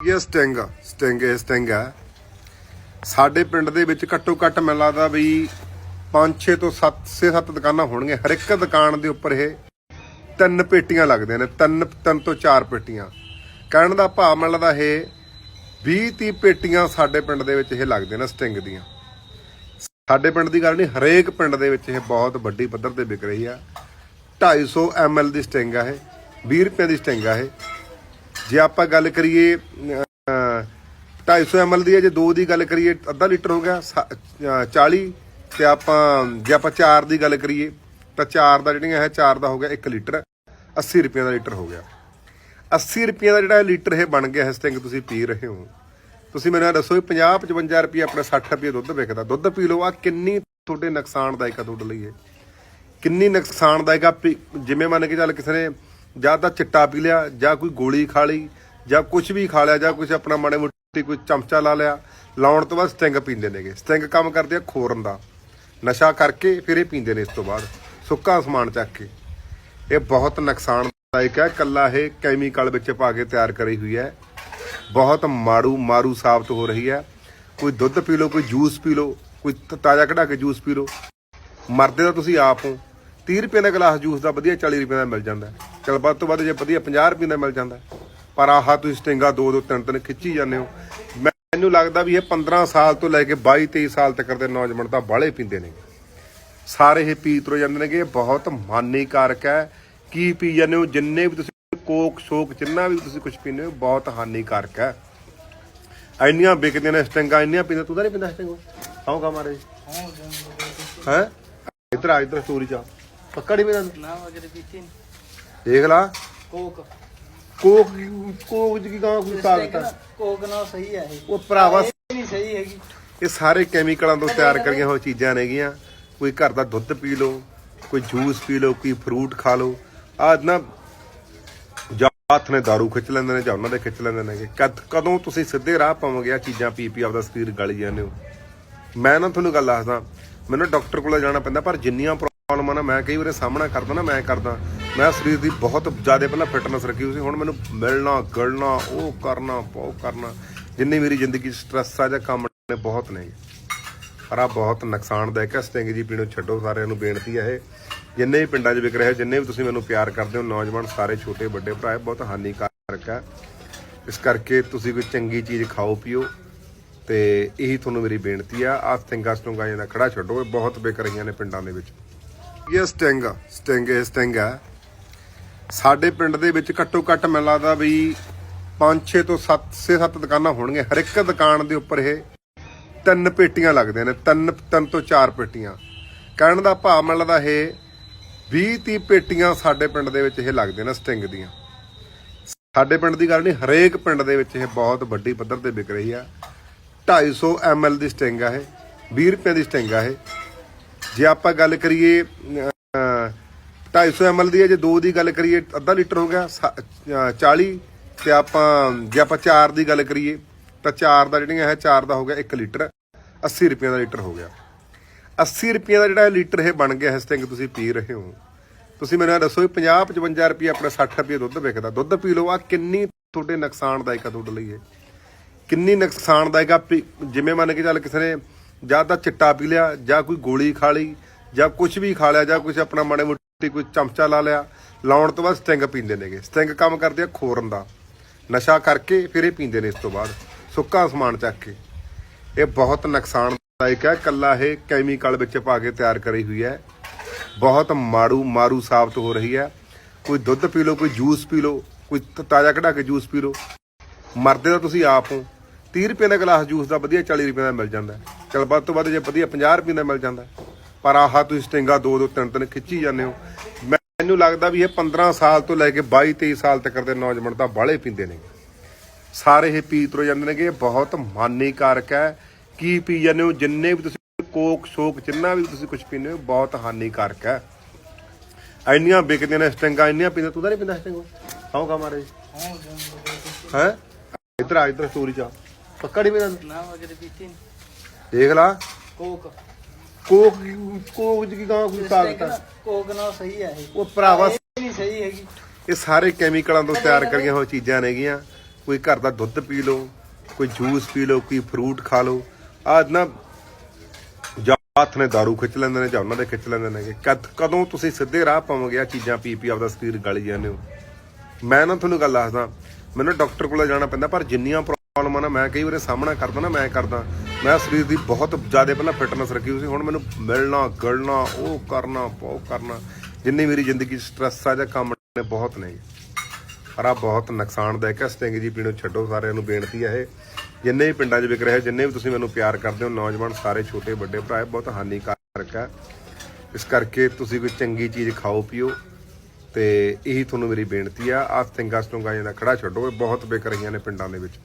ਇਹ sting sting, ਇਹ sting ਹੈ ਸਾਡੇ ਪਿੰਡ ਦੇ ਵਿੱਚ ਘੱਟੋ ਘੱਟ ਮੈਨੂੰ ਲੱਗਦਾ ਵੀ 5-6 ਤੋਂ 7 6-7 ਦੁਕਾਨਾਂ ਹੋਣਗੀਆਂ। ਹਰ ਇੱਕ ਦੁਕਾਨ ਦੇ ਉੱਪਰ ਇਹ ਤਿੰਨ ਪੇਟੀਆਂ ਲੱਗਦੀਆਂ ਨੇ, ਤਿੰਨ ਤਿੰਨ ਤੋਂ ਚਾਰ ਪੇਟੀਆਂ। ਕਹਿਣ ਦਾ ਭਾਵ ਮੈਨੂੰ ਲੱਗਦਾ ਇਹ 20-30 ਪੇਟੀਆਂ ਸਾਡੇ ਪਿੰਡ ਦੇ ਵਿੱਚ ਇਹ ਲੱਗਦੀਆਂ ਨੇ ਸਟਿੰਗ ਦੀਆਂ। ਸਾਡੇ ਪਿੰਡ ਦੀ ਗੱਲ ਨਹੀਂ, ਹਰੇਕ ਪਿੰਡ ਦੇ ਵਿੱਚ ਇਹ ਬਹੁਤ ਵੱਡੀ ਪੱਧਰ ਤੇ ਵਿਕ ਰਹੀ ਆ। 250 ml ਦੀ ਸਟਿੰਗ ਆ ਇਹ 20 ਰੁਪਏ ਦੀ ਸਟਿੰਗ ਆ ਇਹ। ਜੇ ਆਪਾਂ ਗੱਲ ਕਰੀਏ ਅਹ, 250 ml ਦੀ ਹੈ ਜੇ 2 ਦੀ ਗੱਲ ਕਰੀਏ ਅੱਧਾ ਲੀਟਰ ਹੋ ਗਿਆ ਸ- ਅਹ, 40 ਤੇ ਆਪਾਂ ਜੇ ਆਪਾਂ 4 ਦੀ ਗੱਲ ਕਰੀਏ ਤਾਂ 4 ਦਾ ਜਿਹੜੀਆਂ ਹੈ 4 ਦਾ ਹੋ ਗਿਆ 1 ਲੀਟਰ 80 ਰੁਪਏ ਦਾ ਲੀਟਰ ਹੋ ਗਿਆ। 80 ਰੁਪਏ ਦਾ ਜਿਹੜਾ ਲੀਟਰ ਇਹ ਬਣ ਗਿਆ ਹੈ ਸਟਿੰਗ ਤੁਸੀਂ ਪੀ ਰਹੇ ਹੋ। ਤੁਸੀਂ ਮੈਨੂੰ ਇਹ ਦੱਸੋ ਵੀ 50 55 ਰੁਪਏ ਆਪਣਾ 60 ਰੁਪਏ ਦੁੱਧ ਵਿਕਦਾ। ਦੁੱਧ ਪੀ ਲਓ ਆ ਕਿੰਨੀ ਤੁਹਾਡੇ ਨੁਕਸਾਨਦਾਇਕ ਆ ਤੁਹਾਡੇ ਲਈ ਇਹ। ਕਿੰਨੀ ਨੁਕਸਾਨਦਾਇਕ ਆ ਪੀ- ਜਿਵੇਂ ਮੰਨ ਕੇ ਚੱਲ ਕਿਸੇ ਨੇ ਜਾਂ ਤਾਂ ਚਿੱਟਾ ਪੀ ਲਿਆ, ਜਾਂ ਕੋਈ ਗੋਲੀ ਖਾ ਲਈ, ਜਾਂ ਕੁਝ ਵੀ ਖਾ ਲਿਆ, ਜਾਂ ਕੁਝ ਆਪਣਾ ਮਾੜੇ ਮੁੱਟੀ ਕੋਈ ਚਮਚਾ ਲਾ ਲਿਆ, ਲਾਉਣ ਤੋਂ ਬਾਅਦ ਸਟਿੰਗ ਪੀਂਦੇ ਨੇਗੇ। ਸਟਿੰਗ ਕੰਮ ਕਰਦੇ ਆ ਖੋਰਨ ਦਾ। ਨਸ਼ਾ ਕਰਕੇ ਫਿਰ ਇਹ ਪੀਂਦੇ ਨੇ ਇਸ ਤੋਂ ਬਾਅਦ। ਸੁੱਕਾ ਸਮਾਨ ਚੱਕ ਕੇ। ਇਹ ਬਹੁਤ ਨੁਕਸਾਨਦਾਇਕ ਹੈ। ਕੱਲਾ ਇਹ ਕੈਮੀਕਲ ਵਿੱਚ ਪਾ ਕੇ ਤਿਆਰ ਕਰੀ ਹੋਈ ਹੈ। ਬਹੁਤ ਮਾਰੂ ਮਾਰੂ ਸਾਬਤ ਹੋ ਰਹੀ ਹੈ। ਕੋਈ ਦੁੱਧ ਪੀ ਲਓ, ਕੋਈ ਜੂਸ ਪੀ ਲਓ, ਕੋਈ ਤਾਜ਼ਾ ਕਢਾ ਕੇ ਜੂਸ ਪੀ ਲਓ। ਮਰਦੇ ਤਾਂ ਤੁਸੀਂ ਆਪ ਹੋ। 30 ਰੁਪਏ ਦਾ ਗਲਾਸ ਜੂਸ ਦਾ ਵਧੀਆ 40 ਰੁਪਏ ਦਾ ਮਿਲ ਜਾਂਦਾ। ਚਲ ਵੱਧ ਤੋਂ ਵੱਧ ਜੇ ਵਧੀਆ 50 ਰੁਪਏ ਦਾ ਮਿਲ ਜਾਂਦਾ। ਪਰ ਆਹ ਤੁਸੀਂ ਸਟਿੰਗਾ ਦੋ ਦੋ ਤਿੰਨ ਤਿੰਨ ਖਿੱਚੀ ਜਾਂਦੇ ਹੋ। ਮੈਨੂੰ ਲੱਗਦਾ ਵੀ ਇਹ 15 ਸਾਲ ਤੋਂ ਲੈ ਕੇ 22 23 ਸਾਲ ਤੱਕ ਦੇ ਨੌਜਵਾਨ ਤਾਂ ਬਾਹਲੇ ਪੀਂਦੇ ਨੇ ਸਾਰੇ ਇਹ ਪੀ ਤੁਰ ਜਾਂਦੇ ਨੇਗੇ। ਇਹ ਬਹੁਤ ਹਾਨੀਕਾਰਕ ਹੈ। ਕੀ ਪੀ ਜਾਂਦੇ ਹੋ? ਜਿੰਨੇ ਵੀ ਤੁਸੀਂ ਕੋਕ, ਸ਼ੋਕ, ਜਿੰਨਾ ਵੀ ਤੁਸੀਂ ਕੁਝ ਪੀਂਦੇ ਹੋ, ਬਹੁਤ ਹਾਨੀਕਾਰਕ ਹੈ। ਇੰਨੀਆਂ ਵਿਕਦੀਆਂ ਨੇ ਸਟਿੰਗਾਂ, ਇੰਨੀਆਂ ਪੀਂਦੇ ਤੂੰ ਤਾਂ ਨਹੀਂ ਪੀਂਦਾ ਸਟਿੰਗ? ਆਉਂਗਾ ਮਾਰੇ। ਹੈ? ਇਧਰ ਆ, ਇਧਰ ਸਟੋਰੀ ਚ ਪੱਕਾ ਨਹੀਂ ਪੀਂਦਾ ਨਾ ਵਗੈਰੇ ਪੀਤੀ ਨਹੀਂ ਦੇਖ ਲਾ। ਕੋਕ। ਕੋਕ ਕੋਕ ਕੀ ਗਾਂ ਕੋਈ ਤਾਕਤ ਹੈ ਕੋਕ ਨਾਲ ਸਹੀ ਹੈ ਇਹ। ਉਹ ਭਰਾਵਾ ਇਹ ਨਹੀਂ ਸਹੀ ਹੈਗੀ। ਇਹ ਸਾਰੇ ਕੈਮੀਕਲਾਂ ਤੋਂ ਤਿਆਰ ਕਰੀਆਂ ਹੋਈਆਂ ਚੀਜ਼ਾਂ ਨੇਗੀਆਂ ਕੋਈ ਘਰ ਦਾ ਦੁੱਧ ਪੀ ਲਓ ਕੋਈ ਜੂਸ ਪੀ ਲਓ ਕੋਈ ਫਰੂਟ ਖਾ ਲਓ। ਆਹ ਨਾ ਜਾਂ ਹੱਥ ਨੇ दारू ਖਿੱਚ ਲੈਂਦੇ ਨੇ ਜਾਂ ਉਹਨਾਂ ਦੇ ਖਿੱਚ ਲੈਂਦੇ ਨੇਗੇ। ਕਦ ਕਦੋਂ ਤੁਸੀਂ ਸਿੱਧੇ ਰਾਹ ਪਾਵੋਗੇ ਆ ਚੀਜ਼ਾਂ ਪੀ ਪੀ ਆਪਦਾ ਸਰੀਰ ਗਲ ਜਾਂਦੇ ਹੋ? ਮੈਂ ਨਾ ਤੁਹਾਨੂੰ ਗੱਲ ਦੱਸਦਾ। ਮੈਨੂੰ ਡਾਕਟਰ ਕੋਲ ਜਾਣਾ ਪੈਂਦਾ ਪਰ ਜਿੰਨੀਆਂ ਪ੍ਰੋਬਲਮਾਂ ਨਾ ਮੈਂ ਕਈ ਵਾਰੀ ਸਾਹਮਣਾ ਕਰਦਾ ਨਾ ਮੈਂ ਕਰਦਾ। ਮੈਂ ਸਰੀਰ ਦੀ ਬਹੁਤ ਜ਼ਿਆਦਾ ਪਹਿਲਾਂ ਫਿਟਨੈਸ ਰੱਖੀ ਹੋਈ ਸੀ, ਹੁਣ ਮੈਨੂੰ ਮਿਲਣਾ, ਗਲਣਾ, ਉਹ ਕਰਨਾ ਉਹ ਕਰਨਾ, ਜਿੰਨੀ ਮੇਰੀ ਜ਼ਿੰਦਗੀ ਸਟ੍ਰੈਸ ਆ ਜਾਂ ਕੰਮ ਨੇ ਬਹੁਤ ਨੇ। ਪਰ ਆ ਬਹੁਤ ਨੁਕਸਾਨਦਾਇਕ ਹੈ ਸਟਿੰਗ ਜੀ ਪੀਣੋ ਛੱਡੋ, ਸਾਰਿਆਂ ਨੂੰ ਬੇਨਤੀ ਹੈ ਇਹ। ਜਿੰਨੇ ਵੀ ਪਿੰਡਾਂ 'ਚ ਵਿਕ ਰਹੇ ਹੋ, ਜਿੰਨੇ ਵੀ ਤੁਸੀਂ ਮੈਨੂੰ ਪਿਆਰ ਕਰਦੇ ਹੋ, ਨੌਜਵਾਨ, ਸਾਰੇ ਛੋਟੇ, ਵੱਡੇ ਭਰਾ ਬਹੁਤ ਹਾਨੀਕਾਰਕ ਹੈ ਇਸ ਕਰਕੇ ਤੁਸੀਂ ਕੋਈ ਚੰਗੀ ਚੀਜ਼ ਖਾਓ, ਪੀਓ, ਤੇ ਇਹੀ ਤੁਹਾਨੂੰ ਮੇਰੀ ਬੇਨਤੀ ਆ। ਆ ਸਟਿੰਗਾਂ ਸਟੁੰਗਾਂ ਦਾ ਖੜਾ ਛੱਡੋ, ਇਹ ਬਹੁਤ ਵਿਕ ਰਹੀਆਂ ਨੇ ਪਿੰਡਾਂ ਦੇ ਵਿੱਚ। ਇਹ ਸਟਿੰਗ ਸਟਿੰਗ, ਇਹ ਸਟਿੰਗ ਹੈ ਸਾਡੇ ਪਿੰਡ ਦੇ ਵਿੱਚ ਘੱਟੋ ਘੱਟ ਮੈਨੂੰ ਲੱਗਦਾ ਵੀ 5-6 ਤੋਂ 7 6-7 ਦੁਕਾਨਾਂ ਹੋਣਗੀਆਂ। ਹਰ ਇੱਕ ਦੁਕਾਨ ਦੇ ਉੱਪਰ ਇਹ ਤਿੰਨ ਪੇਟੀਆਂ ਲੱਗਦੀਆਂ ਨੇ, ਤਿੰਨ ਤਿੰਨ ਤੋਂ ਚਾਰ ਪੇਟੀਆਂ। ਕਹਿਣ ਦਾ ਭਾਵ ਮੈਨੂੰ ਲੱਗਦਾ ਇਹ 20-30 ਪੇਟੀਆਂ ਸਾਡੇ ਪਿੰਡ ਦੇ ਵਿੱਚ ਇਹ ਲੱਗਦੇ ਨੇ ਸਟਿੰਗ ਦੀਆਂ। ਸਾਡੇ ਪਿੰਡ ਦੀ ਗੱਲ ਨਹੀਂ, ਹਰੇਕ ਪਿੰਡ ਦੇ ਵਿੱਚ ਇਹ ਬਹੁਤ ਵੱਡੀ ਪੱਧਰ ਤੇ ਵਿਕ ਰਹੀ ਆ। 250 ml ਦੀ ਸਟਿੰਗ ਆ ਇਹ 20 ਰੁਪਏ ਦੀ ਸਟਿੰਗ ਆ ਇਹ। ਜੇ ਆਪਾਂ ਗੱਲ ਕਰੀਏ 250 ml ਦੀ ਹੈ। ਜੇ 2 ਦੀ ਗੱਲ ਕਰੀਏ ਅੱਧਾ ਲੀਟਰ ਹੋ ਗਿਆ ਸ- ਅਹ, 40 ਤੇ ਆਪਾਂ ਜੇ ਆਪਾਂ 4 ਦੀ ਗੱਲ ਕਰੀਏ ਤਾਂ 4 ਦਾ ਜਿਹੜੀਆਂ ਹੈ 4 ਦਾ ਹੋ ਗਿਆ 1 ਲੀਟਰ 80 ਰੁਪਏ ਦਾ ਲੀਟਰ ਹੋ ਗਿਆ। 80 ਰੁਪਏ ਦਾ ਜਿਹੜਾ ਇਹ ਲੀਟਰ ਇਹ ਬਣ ਗਿਆ ਹੈ ਸਟਿੰਗ ਤੁਸੀਂ ਪੀ ਰਹੇ ਹੋ। ਤੁਸੀਂ ਮੈਨੂੰ ਇਹ ਦੱਸੋ ਵੀ 50 55 ਰੁਪਏ ਆਪਣਾ 60 ਰੁਪਏ ਦੁੱਧ ਵਿਕਦਾ। ਦੁੱਧ ਪੀ ਲਓ ਆ ਕਿੰਨੀ ਤੁਹਾਡੇ ਨੁਕਸਾਨਦਾਇਕ ਆ ਤੁਹਾਡੇ ਲਈ ਇਹ। ਕਿੰਨੀ ਨੁਕਸਾਨਦਾਇਕ ਆ ਪੀ- ਜਿਵੇਂ ਮੰਨ ਕੇ ਚੱਲ ਕਿਸੇ ਨੇ ਜਾਂ ਤਾਂ ਚਿੱਟਾ ਪੀ ਲਿਆ ਜਾਂ ਕੋਈ ਗੋਲੀ ਖਾ ਲਈ ਜਾਂ ਕੁਝ ਵੀ ਖਾ ਲਿਆ ਜਾਂ ਕੁਝ ਆਪਣਾ ਮਾੜੇ ਮੁੱਟੀ ਕੋਈ ਚਮਚਾ ਲਾ ਲਿਆ, ਲਾਉਣ ਤੋਂ ਬਾਅਦ ਸਟਿੰਗ ਪੀਂਦੇ ਨੇਗੇ। ਸਟਿੰਗ ਕੰਮ ਕਰਦੇ ਆ ਖੋਰਨ ਦਾ। ਨਸ਼ਾ ਕਰਕੇ ਫਿਰ ਇਹ ਪੀਂਦੇ ਨੇ ਇਸ ਤੋਂ ਬਾਅਦ। ਸੁੱਕਾ ਸਮਾਨ ਚੱਕ ਕੇ। ਇਹ ਬਹੁਤ ਨੁਕਸਾਨਦਾਇਕ ਹੈ। ਕੱਲਾ ਇਹ ਕੈਮੀਕਲ ਵਿੱਚ ਪਾ ਕੇ ਤਿਆਰ ਕਰੀ ਹੋਈ ਹੈ। ਬਹੁਤ ਮਾਰੂ ਮਾਰੂ ਸਾਬਤ ਹੋ ਰਹੀ ਹੈ। ਕੋਈ ਦੁੱਧ ਪੀ ਲਓ, ਕੋਈ ਜੂਸ ਪੀ ਲਓ, ਕੋਈ ਤਾਜ਼ਾ ਕਢਾ ਕੇ ਜੂਸ ਪੀ ਲਓ। ਮਰਦੇ ਤਾਂ ਤੁਸੀਂ ਆਪ ਹੋ। 30 ਰੁਪਏ ਦਾ ਗਲਾਸ ਜੂਸ ਦਾ ਵਧੀਆ 40 ਰੁਪਏ ਦਾ ਮਿਲ ਜਾਂਦਾ। ਚਲ ਵੱਧ ਤੋਂ ਵੱਧ ਜੇ ਵਧੀਆ 50 ਰੁਪਏ ਦਾ ਮਿਲ ਜਾਂਦਾ। ਪਰ ਆਹ ਤੁਸੀਂ ਸਟਿੰਗਾ ਦੋ ਦੋ ਤਿੰਨ ਤਿੰਨ ਖਿੱਚੀ ਜਾਂਦੇ ਹੋ। ਮੈਨੂੰ ਲੱਗਦਾ ਵੀ ਇਹ 15 ਸਾਲ ਤੋਂ ਲੈ ਕੇ 22 23 ਸਾਲ ਤੱਕ ਦੇ ਨੌਜਵਾਨ ਤਾਂ ਬਾਹਲੇ ਪੀਂਦੇ ਨੇ। ਸਾਰੇ ਇਹ ਪੀ ਤੁਰ ਜਾਂਦੇ ਨੇਗੇ ਇਹ ਬਹੁਤ ਹਾਨੀਕਾਰਕ ਹੈ। ਕੀ ਪੀ ਜਾਂਦੇ ਹੋ? ਜਿੰਨੇ ਵੀ ਤੁਸੀਂ ਕੋਕ ਸ਼ੋਕ ਜਿੰਨਾ ਵੀ ਤੁਸੀਂ ਕੁਝ ਪੀਂਦੇ ਹੋ ਬਹੁਤ ਹਾਨੀਕਾਰਕ ਹੈ। ਇੰਨੀਆਂ ਵਿਕਦੀਆਂ ਨੇ ਸਟਿੰਗਾਂ ਇੰਨੀਆਂ ਪੀਂਦੇ ਤੂੰ ਤਾਂ ਨਹੀਂ ਪੀਂਦਾ ਸਟਿੰਗ? ਆਉਂਗਾ ਮਾਰੇ ਹੈ? ਇਧਰ ਆ ਇਧਰ ਸਟੋਰੀ ਚ। ਪੱਕਾ ਨਹੀਂ ਪੀਂਦਾ? ਨਾ ਵਗੈਰੇ ਪੀਤੀ ਨਹੀਂ ਦੇਖ ਲਾ। ਕੋਕ। ਕੋਕ ਕੋਕ ਕੀ ਗਾਂ ਕੋਈ ਤਾਕਤ ਹੈ ਕੋਕ ਨਾਲ ਸਹੀ ਹੈ ਇਹ। ਉਹ ਭਰਾਵਾ ਇਹ ਨਹੀਂ ਸਹੀ ਹੈਗੀ। ਇਹ ਸਾਰੇ ਕੈਮੀਕਲਾਂ ਤੋਂ ਤਿਆਰ ਕਰੀਆਂ ਹੋਈਆਂ ਚੀਜ਼ਾਂ ਨੇਗੀਆਂ ਕੋਈ ਘਰ ਦਾ ਦੁੱਧ ਪੀ ਲਓ ਕੋਈ ਜੂਸ ਪੀ ਲਓ ਕੋਈ ਫਰੂਟ ਖਾ ਲਓ। ਆ ਨਾ ਜਾਤ ਨੇ दारू ਖਿੱਚ ਲੈਂਦੇ ਨੇ ਜਾਂ ਉਹਨਾਂ ਦੇ ਖਿੱਚ ਲੈਂਦੇ ਨੇ ਕਦ ਕਦੋਂ ਤੁਸੀਂ ਸਿੱਧੇ ਰਾਹ ਪਾਵੋਗੇ ਆ ਚੀਜ਼ਾਂ ਪੀ ਪੀ ਆਪਦਾ ਸਰੀਰ ਗਲ ਜਾਂਦੇ ਹੋ? ਮੈਂ ਨਾ ਤੁਹਾਨੂੰ ਗੱਲ ਦੱਸਦਾ ਮੈਨੂੰ ਡਾਕਟਰ ਕੋਲ ਜਾਣਾ ਪੈਂਦਾ ਪਰ ਜਿੰਨੀਆਂ ਪ੍ਰੋਬਲਮਾਂ ਨਾ ਮੈਂ ਕਈ ਵਾਰੀ ਸਾਹਮਣਾ ਕਰਦਾ ਨਾ ਮੈਂ ਕਰਦਾ। ਮੈਂ ਸਰੀਰ ਦੀ ਬਹੁਤ ਜ਼ਿਆਦਾ ਪਹਿਲਾਂ ਫਿਟਨੈਸ ਰੱਖੀ ਹੋਈ ਸੀ, ਹੁਣ ਮੈਨੂੰ ਮਿਲਣਾ, ਗਲਣਾ, ਉਹ ਕਰਨਾ ਉਹ ਕਰਨਾ, ਜਿੰਨੀ ਮੇਰੀ ਜ਼ਿੰਦਗੀ ਸਟ੍ਰੈਸ ਆ ਜਾਂ ਕੰਮ ਨੇ, ਬਹੁਤ ਨੇ। ਪਰ ਆ ਬਹੁਤ ਨੁਕਸਾਨਦਾਇਕ ਹੈ ਸਟਿੰਗ ਜੀ ਪੀਣੋ ਛੱਡੋ, ਸਾਰਿਆਂ ਨੂੰ ਬੇਨਤੀ ਹੈ ਇਹ। ਜਿੰਨੇ ਵੀ ਪਿੰਡਾਂ 'ਚ ਵਿਕ ਰਹੇ, ਜਿੰਨੇ ਵੀ ਤੁਸੀਂ ਮੈਨੂੰ ਪਿਆਰ ਕਰਦੇ ਹੋ, ਨੌਜਵਾਨ ਸਾਰੇ ਛੋਟੇ, ਵੱਡੇ ਭਰਾ ਬਹੁਤ ਹਾਨੀਕਾਰਕ ਹੈ ਇਸ ਕਰਕੇ ਤੁਸੀਂ ਕੋਈ ਚੰਗੀ ਚੀਜ਼ ਖਾਓ, ਪੀਓ, ਤੇ ਇਹੀ ਤੁਹਾਨੂੰ ਮੇਰੀ ਬੇਨਤੀ ਆ। ਆ ਸਟਿੰਗਾਂ ਸਟੁੰਗਾ ਜਿਹੜਾ ਖੜਾ ਛੱਡੋ, ਇਹ ਬਹੁਤ ਵਿਕ ਰਹੀਆਂ ਨੇ ਪਿੰਡਾਂ ਦੇ ਵਿੱਚ।